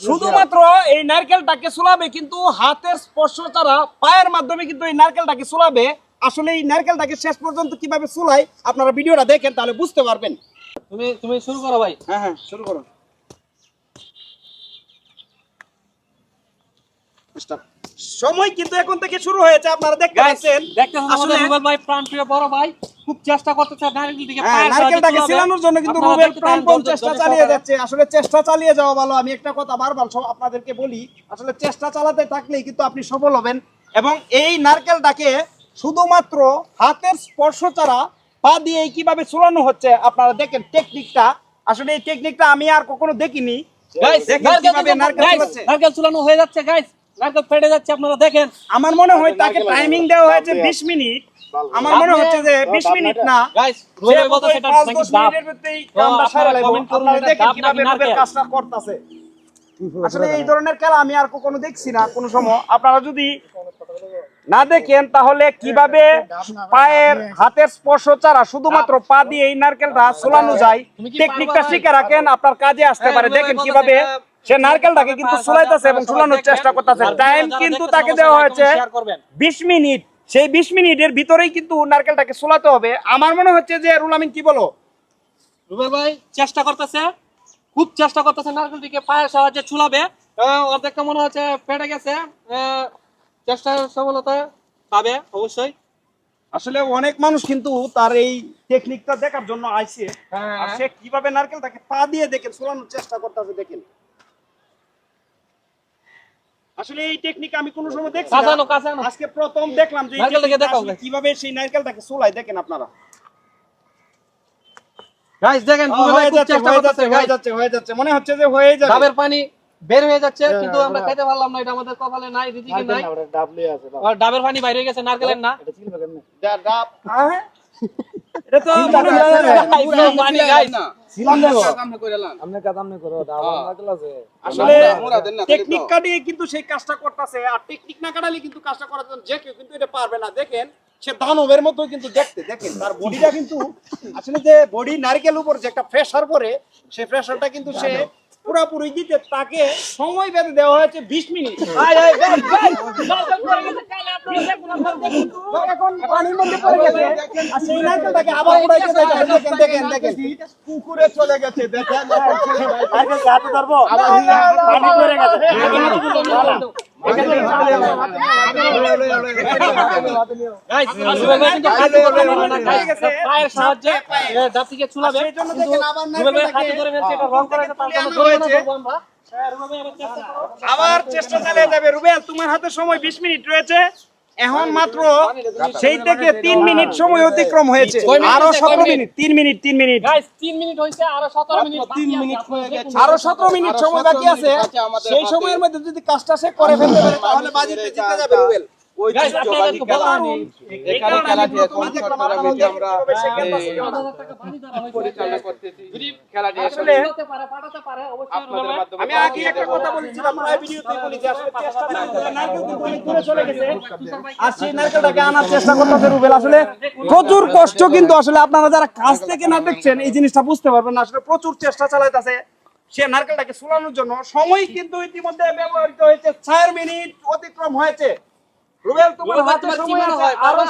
শুধুমাত্র এই নারকেলটাকে সুলাবে কিন্তু হাতের স্পর্শ ছাড়া পায়ের মাধ্যমে কিন্তু এই নারকেলটাকে সুলাবে আসলে এই নারকেলটাকে শেষ পর্যন্ত কীভাবে সুলাই আপনারা ভিডিওটা দেখেন তাহলে বুঝতে পারবেন। তুমি তুমি শুরু করো ভাই। হ্যাঁ হ্যাঁ শুরু Start. সময় কিন্তু এখন থেকে শুরু হয়েছে আপনারা দেখতে পাচ্ছেন। আমাদের আসলে- ভাই প্রাণপ্রিয় বড় ভাই। খুব চেষ্টা করতেছে নারকেল দিকে হ্যাঁ, পায়ের সাহায্যে নারকেলটাকে ছিলানোর জন্য কিন্তু রুবেল প্রাণপণ চেষ্টা চালিয়ে যাচ্ছে। আসলে চেষ্টা চালিয়ে যাওয়া ভালো। আমি একটা কথা বারবার সব আপনাদেরকে বলি আসলে চেষ্টা চালাতে থাকলেই কিন্তু আপনি সফল হবেন এবং এই নারকেলটাকে শুধুমাত্র হাতের স্পর্শ ছাড়া পা দিয়ে কীভাবে চুলানো হচ্ছে আপনারা দেখেন টেকনিকটা আসলে এই টেকনিকটা আমি আর কখনো দেখিনি। নারকেল চুলানো হয়ে যাচ্ছে গাইস নারকেল ফেটে যাচ্ছে আপনারা দেখেন। আমার মনে হয় তাকে টাইমিং দেওয়া হয়েছে বিশ মিনিট। আমার মনে হচ্ছে যে বিশ মিনিট না। গাইস বলতে বোধহয় সেটা নাকি তো কামটা সারা করুন আপনারা দেখেন কীভাবে নাকি কাজটা করতেছে। আসলে এই ধরনের খেলা আমি আর কখনো দেখছি না কোনো সময়। আপনারা যদি না দেখেন তাহলে কীভাবে পায়ের হাতের স্পর্শ ছাড়া শুধুমাত্র পা দিয়ে এই নারকেলটা সোলানো যায় টেকনিকটা শিখে রাখেন আপনার কাজে আসতে হ্যাঁ, পারে। দেখেন কীভাবে সে নারকেলটাকে কিন্তু সোলাইতেছে এবং সোলানোর চেষ্টা করতেছে। টাইম কিন্তু তাকে দেওয়া হয়েছে বিশ মিনিট। সেই বিশ মিনিটের ভিতরেই কিন্তু নারকেলটাকে সোলাতে হবে। আমার মনে হচ্ছে যে রুল আমিন কি বলো? রুবেল ভাই চেষ্টা করতেছে। খুব চেষ্টা করতেছে নারকেলটিকে পায়ের সাহায্যে ছুলাবে। অর্ধেকটা মনে হচ্ছে ফেটে গেছে। আহ, চেষ্টার সফলতা পাবে অবশ্যই। আসলে অনেক মানুষ কিন্তু তার এই টেকনিকটা দেখার জন্য আইছে। হ্যাঁ। আর সে কীভাবে নারকেলটাকে পা দিয়ে দেখেন সোলানোর চেষ্টা করতেছে দেখেন। আসলে এই টেকনিক আমি কোনো সময় দেখছি কাছে না। আনো, কাছে আনো। আজকে প্রথম দেখলাম যে কীভাবে সেই নারকেলটাকে সোলায় দেখেন আপনারা। গাইস দেখেন হয়ে যাচ্ছে চেষ্টা হয়ে যাচ্ছে হয়ে যাচ্ছে হয়ে যাচ্ছে। মনে হচ্ছে যে হয়ে যাবে। ডাবের পানি বের হয়ে যাচ্ছে কিন্তু আমরা খাইতে পারলাম না এটা আমাদের কপালে নাই রীতিকে নাই। ডাবের পানি বাইরে গেছে নারকেলের না। ডাব হ্যাঁ? এটা তো মনে হচ্ছে যে- Guys, পানি গাইস না। সামনে করে লান আসলে মোরা দেন না, টেকনিক কাটিয়ে কিন্তু সেই কাজটা করতেছে আর টেকনিক না কাটালে কিন্তু কাজটা করার জন্য যে কেউ কিন্তু এটা পারবে না। দেখেন সে দানবের মতো কিন্তু দেখতে দেখেন তার বডিটা কিন্তু আসলে যে বডি নারকেল উপর যে একটা প্রেসার পরে সেই প্রেসারটা কিন্তু সে পুরোপুরি দিতে তাকে সময় বেঁধে দেওয়া হয়েছে বিশ মিনিট। আবার চলে পায়ের সাহায্যে হ্যাঁ, করো। আবার চেষ্টা চালিয়ে যাবে রুবেল তোমার হাতে সময় বিশ মিনিট রয়েছে এখন মাত্র সেই থেকে তিন মিনিট সময় অতিক্রম হয়েছে। আরও সতেরো মিনিট? মিনিট তিন মিনিট তিন মিনিট। তিন মিনিট হইছে আরও 17 মিনিট তিন মিনিট হয়ে। আরও সতেরো মিনিট সময় বাকি আছে। সেই সময়ের মধ্যে যদি কাজটা সে করে ফেলতে পারে তাহলে বাজিতে জিতে যাবে রুবেল। এখানে খেলাটি এখন আমরা। পরিচালনা করতেছি। খেলাটি আসলে আপনাদের মাধ্যমে আমি আগে একটা কথা বলেছিলাম প্রায় ভিডিওতে বলি যে আসলে চেষ্টা নারকেল কিন্তু দূরে চলে গেছে। আর সেই নারকেলটাকে আনার চেষ্টা করতেছে রুবেল। আসলে প্রচুর কষ্ট কিন্তু আসলে আপনারা যারা কাছ থেকে না দেখছেন এই জিনিসটা বুঝতে পারবেন আসলে প্রচুর চেষ্টা চালাইতেছে। সে নারকেলটাকে সুলানোর জন্য। সময় কিন্তু ইতিমধ্যে ব্যবহৃত হয়েছে। চার মিনিট অতিক্রম হয়েছে। রুবেল তোমার হাতে সময় আছে? আরও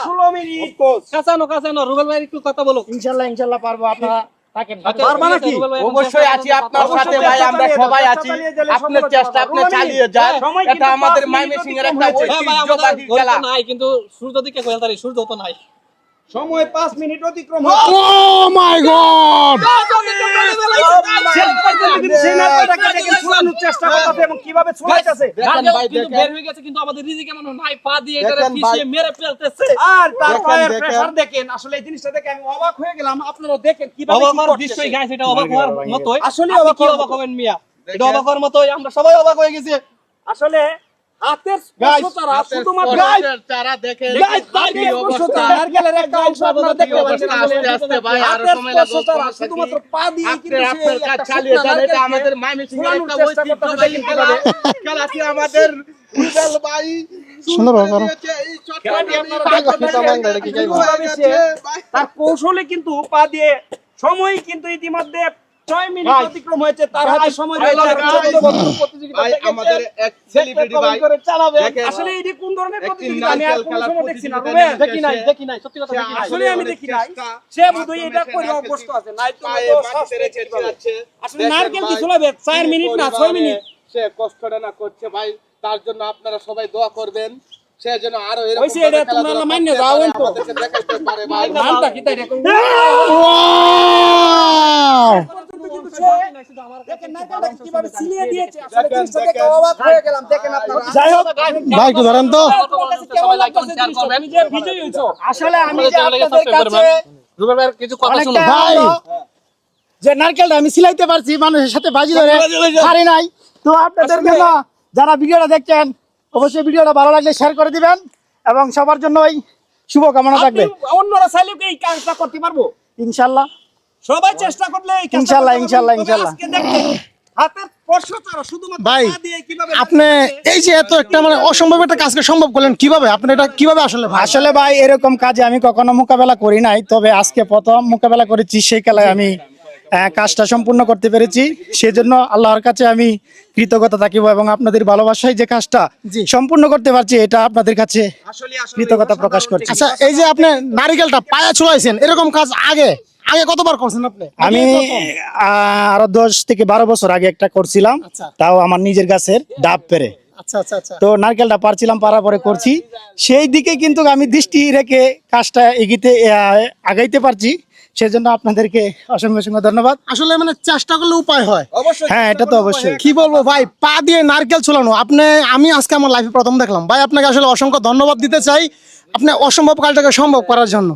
রুবেল ভাই একটু কথা বলো। পারব আপনারা অবশ্যই আছি আপনার সাথে ভাই আমরা সবাই আছি। আপনার চেষ্টা আপনি চালিয়ে যান। এটা কিন্তু আমাদের মাইমেসিং এর একটা। হ্যাঁ ঐতিহ্যবাহী খেলা। কিন্তু সূর্য দিকে খেলতারি সূর্য তো নাই। সময় পাঁচ মিনিট অতিক্রম ও মাই গড শেষ পর্যন্ত কিন্তু সেই নারকেলটাকে দেখে ছুলানোর চেষ্টা করতেছে এবং কীভাবে ছুলাইতেছে দেখেন নারকেল ভাই, কিন্তু বের হয়ে গেছে কিন্তু আমাদের রিজিক এমন নাই পা দিয়ে এটা দেখেন মেরে ফেলতেছে আর তার পায়ের প্রেসার দেখেন আসলে এই জিনিসটা দেখে আমি অবাক হয়ে গেলাম আপনারা দেখেন কীভাবে অবাক কি হওয়ার করতেছে। দৃশ্যই গাইস এটা অবাক হওয়ার মতোই আসলেই অবাক কি হওয়ার অবাক মতো। হবেন মিয়া এটা অবাক হওয়ার মতোই আমরা সবাই অবাক হয়ে গেছি আসলে হাতের Guys, স্পর্শ ছাড়া হাতের শুধুমাত্র চারা দেখেন Guys, নারকেল নারকেলের একটা অংশ আপনারা দেখতে পাচ্ছেন আস্তে আস্তে ভাই আরও সময় লাগবে শুধুমাত্র পা দিয়ে কিন্তু আপনার কাজ চালিয়ে যান এটা নারকেলকে আমাদের মাইমেসিং এর একটা ঐতিহ্যবাহী দেখেন খেলা কীভাবে। আমাদের রুবেল ভাই সুন্দর ভাবে করো। এই চট্টগ্রামে তার কৌশলে কিন্তু পা দিয়ে সময় কিন্তু ইতিমধ্যে ছয় মিনিট অতিক্রম হয়েছে তার হাতে সময় রয়েছে। আমাদের এক সেলিব্রিটি ভাই চালাবে। আসলে এটি কোন ধরনের প্রতিযোগিতা? আমি আর কোনো সময় দেখছি না রুবেল। দেখি নাই, দেখি নাই সত্যি কথা দেখি নাই। আসলে আমি দেখি নাই। সে এটা করে অভ্যস্ত আছে নাই তো। আসলে নারকেল কি চলাবে চার মিনিট না ছয় মিনিট? সে কষ্টটা না করছে ভাই তার জন্য আপনারা সবাই দোয়া করবেন। সে যেন আরও এরকম এটা তোমরা খেলাধুলা মান্য করতে তো। দেখাইতে পারে ভাই। নামটা কি তাই? এরকম? Wow! দেখেন নারকেলটাকে কীভাবে ছিলিয়ে দিয়েছে। আসলে জিনিসটা দেখে অবাক হয়ে গেলাম। দেখেন আপনারা। যাই হোক ভাই একটু ধরেন তো সবাই লাইক কমেন্ট শেয়ার করবেন তুমি যে বিজয়ী হয়েছো। আসলে আমি যে আপনাদের কাছে রুবেল ভাইয়ের কিছু কথা শুনুন ভাই যে নারকেলটা আমি সিলাইতে পারছি মানুষের সাথে বাজি ধরে পারি নাই তো আপনাদের জন্য যারা ভিডিওটা দেখছেন অবশ্যই ভিডিওটা ভালো লাগলে শেয়ার করে দিবেন এবং সবার জন্য ওই শুভকামনা থাকবে অন্যরা চাইলেও কি এই কাজটা করতে পারব ইনশাল্লাহ সবাই চেষ্টা করলে স্পর্শ ছাড়া শুধুমাত্র ভাই, দিয়ে কীভাবে আপনি এই যে এত একটা মানে অসম্ভব একটা কাজকে সম্ভব করলেন কীভাবে? আপনি এটা কীভাবে আসলে আসলে ভাই এরকম কাজে আমি কখনো মোকাবেলা করি নাই তবে আজকে প্রথম মোকাবেলা করেছি সেই খেলায় আমি কাজটা সম্পূর্ণ করতে পেরেছি। সেজন্য আল্লাহর কাছে আমি কৃতজ্ঞতা থাকিব এবং আপনাদের ভালোবাসায় যে কাজটা সম্পূর্ণ করতে পারছি এটা আপনাদের কাছে কৃতজ্ঞতা প্রকাশ করছি। আচ্ছা এই যে আপনি নারিকেলটা পায়া ছুলাইছেন এরকম কাজ আগে? আগে কতবার করছেন আপনি? আমি আহ, আরও দশ থেকে বারো বছর আগে একটা করছিলাম। তাও আমার নিজের গাছের ডাব পেরে। আচ্ছা আচ্ছা আচ্ছা। তো নারকেলটা পারছিলাম পারার পরে করছি। সেই দিকে কিন্তু আমি দৃষ্টি রেখে কাজটা এগিতে আগাইতে পারছি। সেজন্য আপনাদেরকে অসংখ্য অসংখ্য ধন্যবাদ। আসলে মানে চেষ্টা করলে উপায় হয়। হ্যাঁ এটা তো অবশ্যই। কি বলব ভাই পা দিয়ে নারকেল ছোলানো আপনি আমি আজকে আমার লাইফে প্রথম দেখলাম। ভাই আপনাকে আসলে অসংখ্য ধন্যবাদ দিতে চাই। আপনি অসম্ভব কাজটাকে সম্ভব করার জন্য।